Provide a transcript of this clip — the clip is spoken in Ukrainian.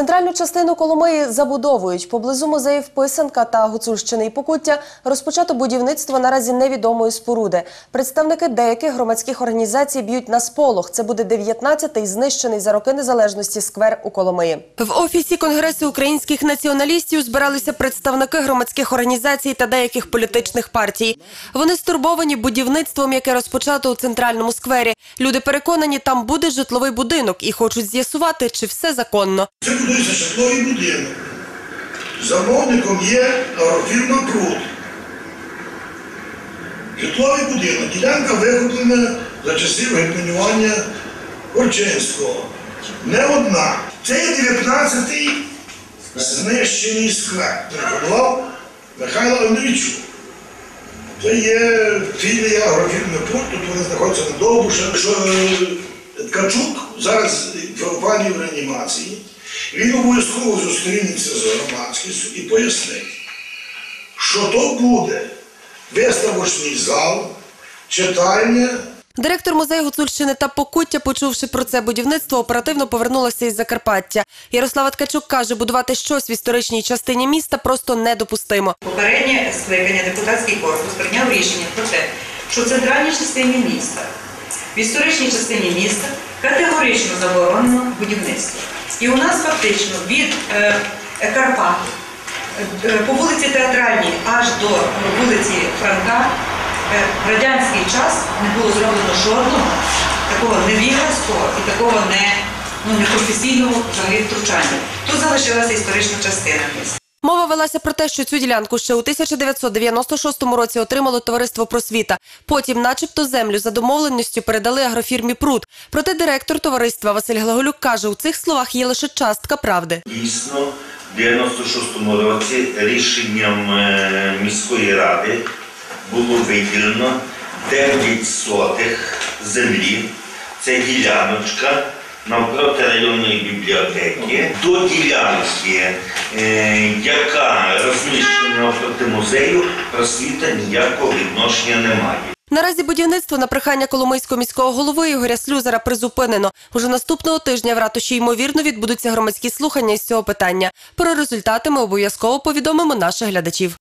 Центральну частину Коломиї забудовують. Поблизу музеїв Писанка та Гуцульщини і Покуття розпочато будівництво наразі невідомої споруди. Представники деяких громадських організацій б'ють на сполох. Це буде 19-й знищений за роки незалежності сквер у Коломиї. В офісі Конгресу українських націоналістів збиралися представники громадських організацій та деяких політичних партій. Вони стурбовані будівництвом, яке розпочато у центральному сквері. Люди переконані, там буде житловий будинок і хочуть з'ясувати, чи все законно. Будується житловий будинок. Замовником є агрофірма Пруд. Житловий будинок. Ділянка викуплена за часів гетьманювання Горчинського. Не одна. Це є 19-й знищений сквер. Прикладав Михайло Андрійчук. Це є філія агрофірми Пруд, тут вони знаходяться на Довбуша. Е, Ткачук зараз в в реанімації. Він обов'язково зустрінеться з громадськістю і пояснить, що то буде виставочний зал, читальня. Директор музею Гуцульщини та Покуття, почувши про це будівництво, оперативно повернулася із Закарпаття. Ярослава Ткачук каже, будувати щось в історичній частині міста просто недопустимо. Попереднє скликання депутатський корпус прийняв рішення про те, що в центральній частині міста, в історичній частині міста категорично заборонено будівництво. І у нас фактично від е, Карпат е, по вулиці Театральній аж до вулиці Франка е, в радянський час не було зроблено жодного такого невігласького і такого не, ну, непрофесійного втручання. Тут залишилася історична частина міста. Мова велася про те, що цю ділянку ще у 1996 році отримало товариство просвіта. Потім, начебто, землю за домовленістю передали агрофірмі Пруд. Проте директор товариства Василь Глаголюк каже, у цих словах є лише частка правди. Дійсно, в 96-му році рішенням е, міської ради було виділено 9 сотих землі. Це діляночка навпроти районної бібліотеки. До ділянки, е, яка розміщена навпроти музею, просвіта ніякого відношення не має. Наразі будівництво на прохання Коломийського міського голови Ігоря Слюзера призупинено. Уже наступного тижня в ратуші ймовірно відбудуться громадські слухання із цього питання. Про результати ми обов'язково повідомимо наших глядачів.